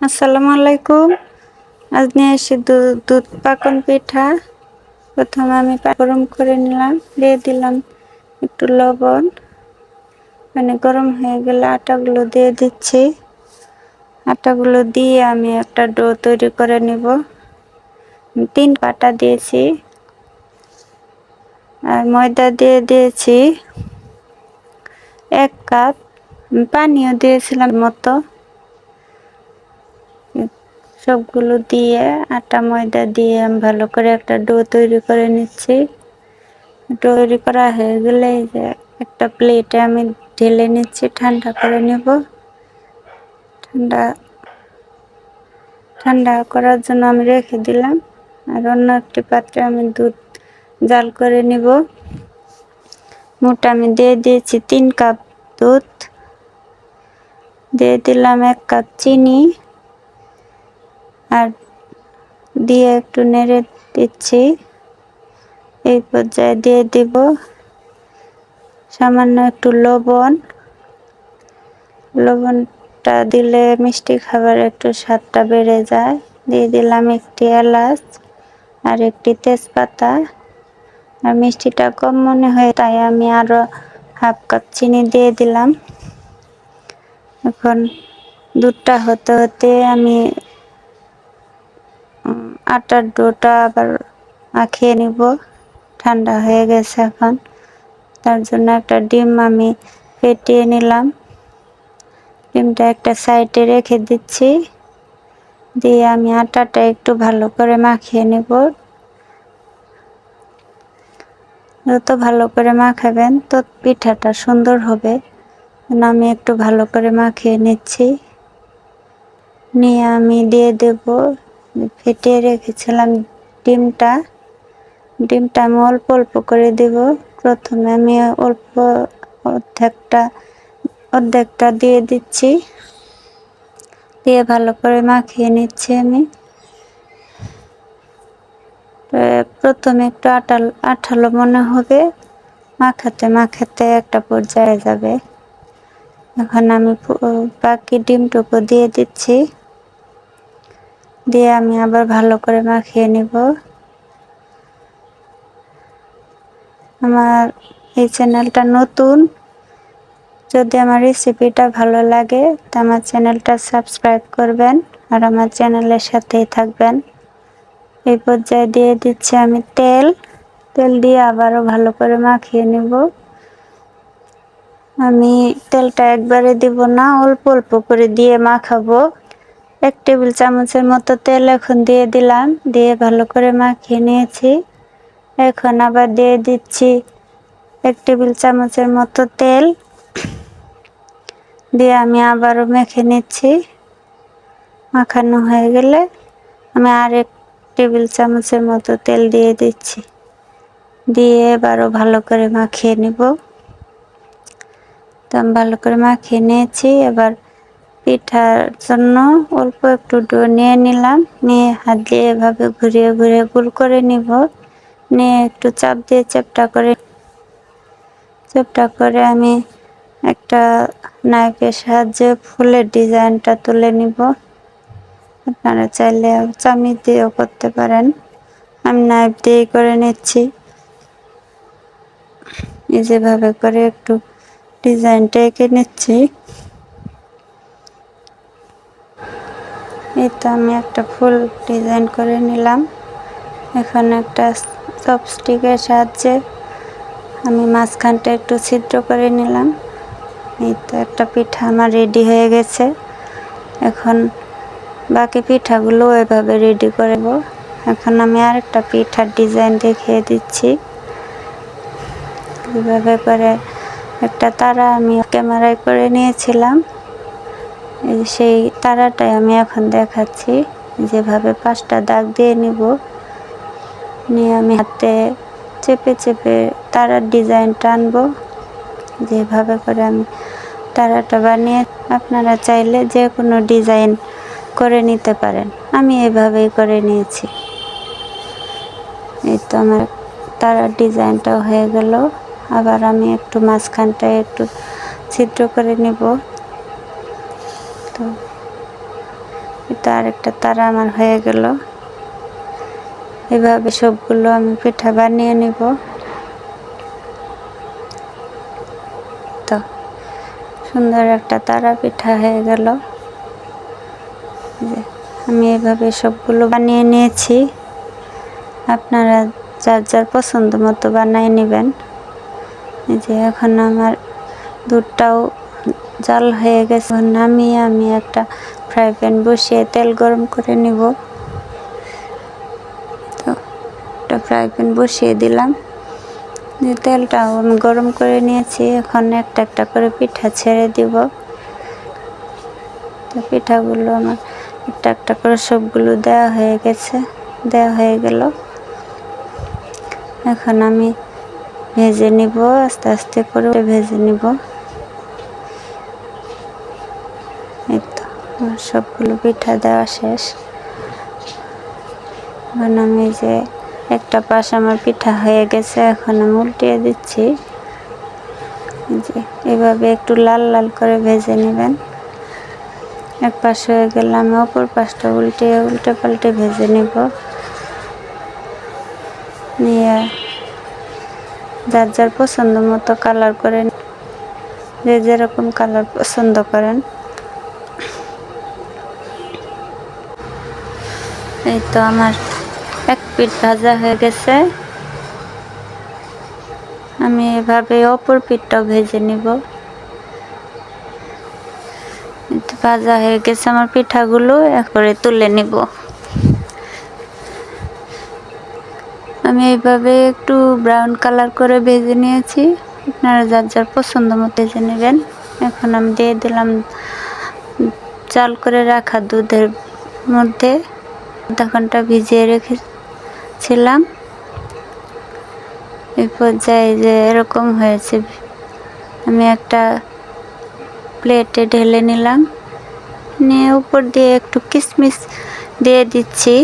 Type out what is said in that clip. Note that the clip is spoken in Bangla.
আসসালামু আলাইকুম। আজ নিয়ে এসে দুধ পাকন পিঠা। প্রথমে আমি গরম করে নিলাম, দিয়ে দিলাম একটু লবণ। মানে গরম হয়ে গেলে আটাগুলো দিয়ে দিচ্ছি। আটাগুলো দিয়ে আমি একটা ডো তৈরি করে নিব। তিন পাটা দিয়েছি। আর ময়দা দিয়ে দিয়েছি। এক কাপ। পানিও দিয়েছিলাম মতো। সবগুলো দিয়ে, আটা, ময়দা দিয়ে আমি ভালো করে একটা ডো তৈরি করে নিচ্ছি। ডো তৈরি করা হয়ে গেলে যে একটা প্লেটে আমি ঢেলে নিচ্ছি, ঠান্ডা করে নেব। ঠান্ডা ঠান্ডা করার জন্য আমি রেখে দিলাম। আর অন্য একটি পাত্রে আমি দুধ জাল করে নিব। মোটা আমি দিয়ে দিয়েছি তিন কাপ দুধ। দিয়ে দিলাম এক কাপ চিনি। আর দিয়ে একটু নেড়ে দিচ্ছি। এই পর্যায়ে দিয়ে দিব সামান্য একটু লবণ। লবণটা দিলে মিষ্টি খাবার একটু স্বাদটা বেড়ে যায়। দিয়ে দিলাম একটি এলাচ আর একটি তেজপাতা। আর মিষ্টিটা কম মনে হয়, তাই আমি আরও হাফ কাপ চিনি দিয়ে দিলাম। এখন দুধটা হতে হতে আমি আটার ডোটা আবার মাখিয়ে নিব। ঠান্ডা হয়ে গেছে এখন। তার জন্য একটা ডিম আমি ফেটিয়ে নিলাম। ডিমটা একটা সাইডে রেখে দিচ্ছি। দিয়ে আমি আটাটা একটু ভালো করে মাখিয়ে নেব। যত ভালো করে মাখাবেন, তত পিঠাটা সুন্দর হবে। আমি একটু ভালো করে মাখিয়ে নিচ্ছি। নিয়ে আমি দিয়ে দেব ফেটিয়ে রেখেছিলাম ডিমটা। ডিমটা আমি অল্প অল্প করে দেব। প্রথমে আমি অল্প অর্ধেকটা অর্ধেকটা দিয়ে দিচ্ছি। দিয়ে ভালো করে মাখিয়ে নিচ্ছি আমি। প্রথমে একটু আটাল, আঠালো মনে হবে। মাখাতে মাখাতে একটা পর্যায়ে যাবে। এখন আমি বাকি ডিমটুকু দিয়ে দিচ্ছি। দিয়ে আমি আবার ভালো করে মাখিয়ে নিব। আমার এই চ্যানেলটা নতুন, যদি আমার রেসিপিটা ভালো লাগে, তো আমার চ্যানেলটা সাবস্ক্রাইব করবেন আর আমার চ্যানেলের সাথেই থাকবেন। এই পর্যায়ে দিয়ে দিচ্ছি আমি তেল। তেল দিয়ে আবারও ভালো করে মাখিয়ে নেব। আমি তেলটা একবারে দিব না, অল্প অল্প করে দিয়ে মাখাবো। এক টেবিল চামচের মতো তেল এখন দিয়ে দিলাম, দিয়ে ভালো করে মাখিয়ে নিয়েছি। এখন আবার দিয়ে দিচ্ছি এক টেবিল চামচের মতো তেল। দিয়ে আমি আবারও মেখে নিচ্ছি। মাখানো হয়ে গেলে আমি আর এক টেবিল চামচের মতো তেল দিয়ে দিচ্ছি। দিয়ে এবারও ভালো করে মাখিয়ে নিব। তো ভালো করে মাখিয়ে নিয়েছি। এবার পিঠার জন্য অল্প একটু ডো নিয়ে নিলাম। নিয়ে হাত দিয়ে এভাবে ঘুরিয়ে ঘুরিয়ে গুল করে নিব। নিয়ে একটু চাপ দিয়ে চেপটা করে চেপটা করে আমি একটা নাইফের সাহায্যে ফুলের ডিজাইনটা তুলে নিব। আপনারা চাইলে চামি দিয়েও করতে পারেন। আমি নাইফ দিয়েই করে নিচ্ছি। এই যেভাবে করে একটু ডিজাইনটা এঁকে নিচ্ছি। এই তো আমি একটা ফুল ডিজাইন করে নিলাম। এখন একটা চপস্টিকের সাহায্যে আমি মাঝখানটা একটু ছিদ্র করে নিলাম। এই তো একটা পিঠা আমার রেডি হয়ে গেছে। এখন বাকি পিঠাগুলো এভাবে রেডি করব এখন আমি আরেকটা পিঠার ডিজাইন দেখিয়ে দিচ্ছি। এভাবে করে একটা তারা আমি ক্যামেরায় করে নিয়েছিলাম। সেই তারাটাই আমি এখন দেখাচ্ছি। যেভাবে পাঁচটা দাগ দিয়ে নিব। নিয়ে আমি হাতে চেপে চেপে তারার ডিজাইন টানবো যেভাবে করে আমি তারাটা বানিয়ে আপনারা চাইলে যে কোনো ডিজাইন করে নিতে পারেন। আমি এভাবেই করে নিয়েছি। এই তো আমার তারার ডিজাইনটাও হয়ে গেল। আবার আমি একটু মাঝখানটায় একটু ছিদ্র করে নিব। এটা আরেকটা তারা আমার হয়ে গেল। এভাবে সবগুলো আমি পিঠা বানিয়ে নিব। তো, সুন্দর একটা তারা পিঠা হয়ে গেল। আমি এভাবে সবগুলো বানিয়ে নিয়েছি। আপনারা যার যার পছন্দ মতো বানিয়ে নেবেন। যে, এখন আমার দুধটাও জাল হয়ে গেছে। নামিয়ে আমি একটা ফ্রাই প্যান বসিয়ে তেল গরম করে নিব। তো একটা ফ্রাই প্যান বসিয়ে দিলাম। তেলটাও আমি গরম করে নিয়েছি, এখন একটা একটা করে পিঠা ছেড়ে দিব। তো পিঠাগুলো আমার একটা একটা করে সবগুলো দেওয়া হয়ে গেছে, দেওয়া হয়ে গেল। এখন আমি ভেজে নিব, আস্তে আস্তে করে ভেজে নিব। সবগুলো পিঠা দেওয়া শেষ। এখন আমি যে একটা পাশ আমার পিঠা হয়ে গেছে, এখন আমি উল্টিয়ে দিচ্ছি। যে, এভাবে একটু লাল লাল করে ভেজে নেবেন। এক পাশ হয়ে গেলে আমি অপর পাশটা উল্টে উল্টে পাল্টে ভেজে নেব। নিয়ে যার যার পছন্দ মতো কালার করে যে যেরকম কালার পছন্দ করেন। এই তো আমার এক পিঠ ভাজা হয়ে গেছে। আমি এভাবে অপর পিঠটাও ভেজে নিব। ভাজা হয়ে গেছে আমার পিঠাগুলো একবারে তুলে নিব। আমি এইভাবে একটু ব্রাউন কালার করে ভেজে নিয়েছি। আপনারা যার যার পছন্দ মতো ভেজে নেবেন। এখন আমি দিয়ে দিলাম চাল করে রাখা দুধের মধ্যে। ঘণ্টা ভিজিয়ে রেখেছিলাম। এই পর্যায়ে যে এরকম হয়েছে, আমি একটা প্লেটে ঢেলে নিলাম। নিয়ে উপর দিয়ে একটু কিশমিশ দিয়ে দিচ্ছি।